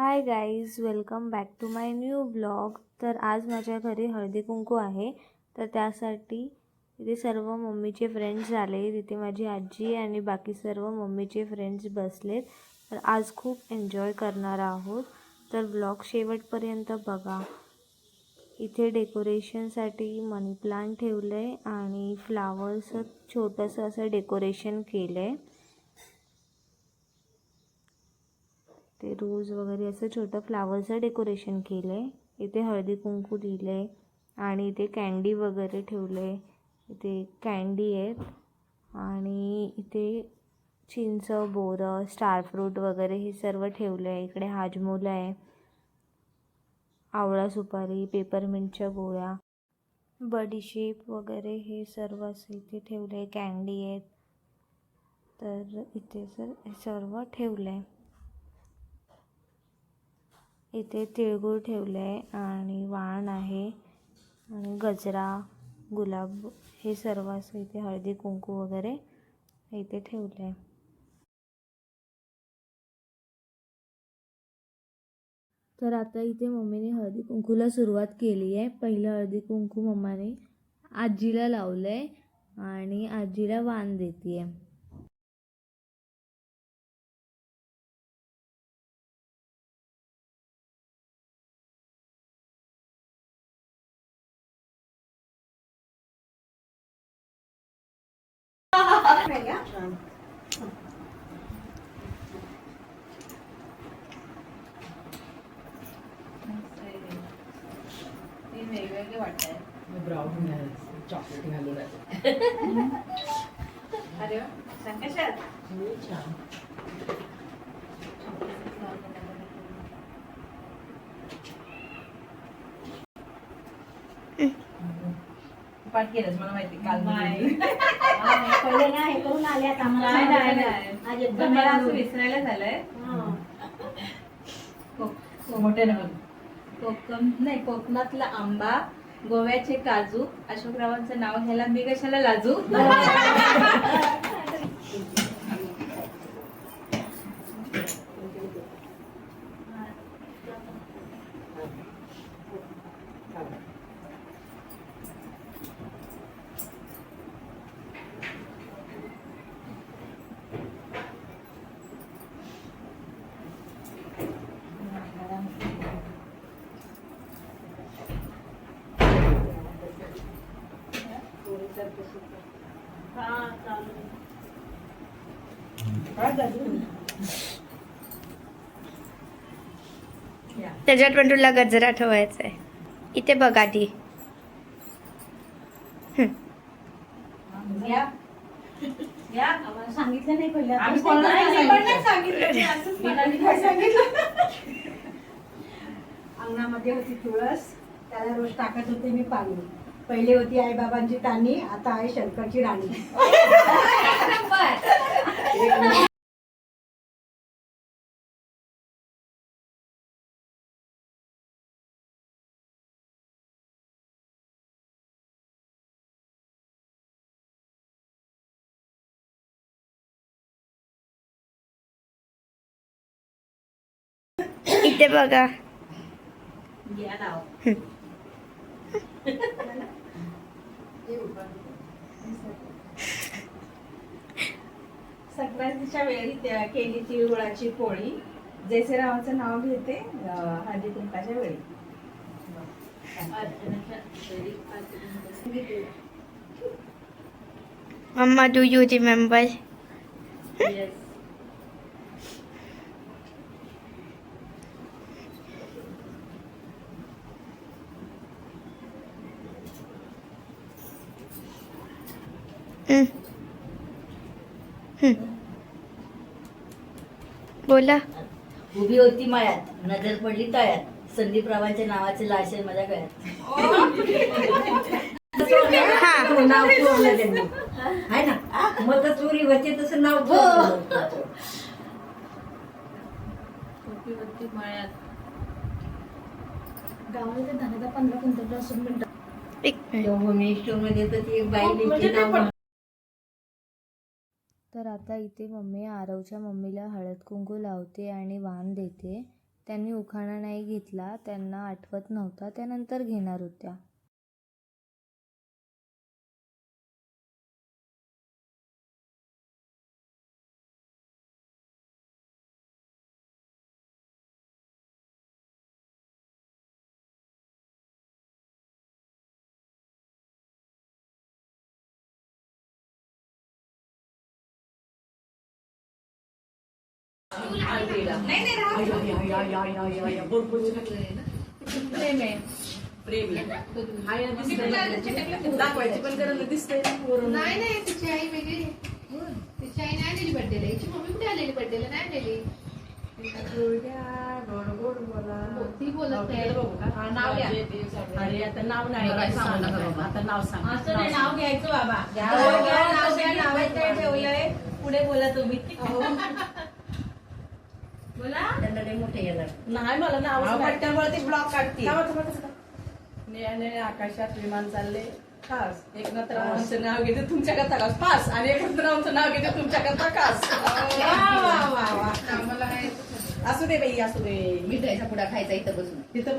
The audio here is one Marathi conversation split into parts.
Hi guys welcome back to my new blog तर आज माझ्या घरी हळदी कुंकू आहे. तर त्यासाठी इथे सर्व मम्मीचे फ्रेंड्स आले. तिथे माझी आजी आणि बाकी सर्व मम्मीचे फ्रेंड्स बसलेत. तर आज खूप एन्जॉय करणार आहोत. तर ब्लॉग शेवटपर्यंत बघा. इथे डेकोरेशनसाठी मनी प्लांट ठेवलं आहे आणि फ्लावर्स छोटंसं असं डेकोरेशन केलं आहे ते रोज वगैरे असं छोटं फ्लावरचं डेकोरेशन केलं आहे इथे हळदी कुंकू दिलं आहे आणि इथे कँडी वगैरे ठेवलं आहे इथे कँडी आहेत आणि इथे चिंच बोरं स्टार फ्रूट वगैरे हे सर्व ठेवलं आहे इकडे हाजमोला आहे. आवळा सुपारी पेपरमिंटच्या गोळ्या बडीशेप वगैरे हे सर्व असं इथे ठेवलं आहे कँडी आहेत. तर इथे सर हे सर्व ठेवलं आहे इथे तिळगूळ ठेवलं आहे आणि वाण आहे आणि गजरा गुलाब हे सर्व असं इथे हळदी कुंकू वगैरे इथे ठेवलं आहे तर आता इथे मम्मीने हळदी कुंकूला सुरुवात केली आहे पहिलं हळदी कुंकू मम्माने आजीला लावलं आहे आणि आजीला वाण देते आहे वेगवेगळे वाटत ब्राऊन चॉकलेट घालून अरे वा सांग कशात? छान. पाठ केलंस मला माहिती काल नाही. पहिले ना हे करून आले आता? नाही नाही नाही. मला असं. विसरायला झालंय. हं. मोठे ना कोकम नाही कोकणातला आंबा गोव्याचे काजू अशोकरावांचं नाव घ्यायला मी कशाला लाजू? हा, चालू. त्याच्यात पण तुला गजरा ठेवायचा आहे इथे बघ आधी सांगितलं. नाही सांगितलं. अंगणामध्ये होती तुळस. त्याला रोज टाकत होते मी पाणी. पहिले होती आई बाबांची तानी आता आहे शंकरची राणी. इथे बघा. या नाव. संक्रांतीच्या वेळी केली तिळगुळाची पोळी. जैसे रावाचं नाव घेते हळदी कुंकाच्या वेळी. मम्मा डू बोला. उभी होती मायात नजर पडली तळ्यात. संदीप रावांच्या नावाचे लाशे माझ्या गळ्यात. नाव त्यांनी आहे ना? मग तर चोरी होते तसं नाव दहा दहा पंधरा पंधरा असं मिनिटं. एक मिनिट. भुवनेश्वर मध्ये तर ती एक बाई लेकी नाव तर आता इथे मम्मी आरवच्या मम्मीला हळद कुंकू लावते आणि वाण देते. त्यांनी उखाणा नाही घेतला त्यांना आठवत नव्हता त्या नंतर घेणार होत्या. प्रेम आहे. प्रेम आहे. दिसतंय दाखवायची पण गरज दिसतंय वरून नाही नाही तिची आई वेगळी तिची आई नाही आलेली बर्थडेला हिची मम्मी कुठे आलेली बर्थडेला नाही आलेली गोड गोड बोला ती बोलत नाही. हा, नाव घ्या. अरे आता नाव नाही. सांगू नका बाबा आता नाव सांग. असं नाही नाव घ्यायचं बाबा. घ्या. नाव घ्या, नाव घ्या, ठेवलंय. पुढे बोला तुम्ही. त्यांना लय मोठे येणार. नाही मला नाव ती ब्लॉक काढते आकाशात विमान चालले खास. एक नत्रावांचं नाव घेते तुमच्या करता खास. पास आणि एक नत्रावांचं नाव घेते तुमच्या करता खास. वा वा वा वा. आम्हाला आहे. असू दे बाई असू दे. मिठाईचा पुडा खायचा इथं बसून. तिथं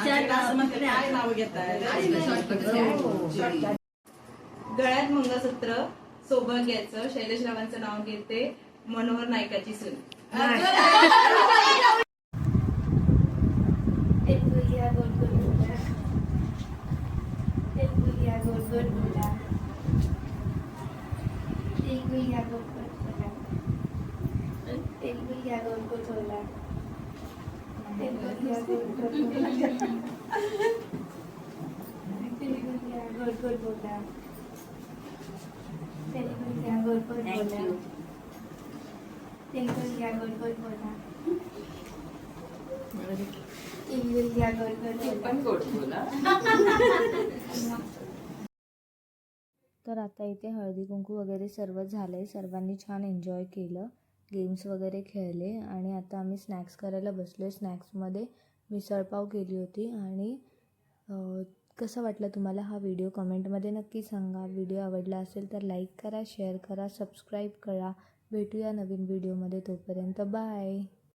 आजीला असं म्हणते, "आई नाव घेताय. गळ्यात मंगळसूत्र सोबत घ्यायचं शैलेश रावांचं नाव घेते मनोहर नायकाची सून. Película gorgonzola. Película gorgonzola. Película gorgonzola. Película gorgonzola. Película gorgonzola. Película gorgonzola. Película gorgonzola. Película gorgonzola. तर आता इथे हळदी कुंकू वगैरे सर्व झालं आहे सर्वांनी छान एन्जॉय केलं. गेम्स वगैरे खेळले आणि आता आम्ही स्नॅक्स करायला बसलो आहे स्नॅक्समध्ये मिसळपाव केली होती आणि कसं वाटलं तुम्हाला हा व्हिडिओ कमेंटमध्ये नक्की सांगा. व्हिडिओ आवडला असेल तर लाईक करा शेअर करा सबस्क्राईब करा. भेटूया नवीन व्हिडिओमध्ये तोपर्यंत. बाय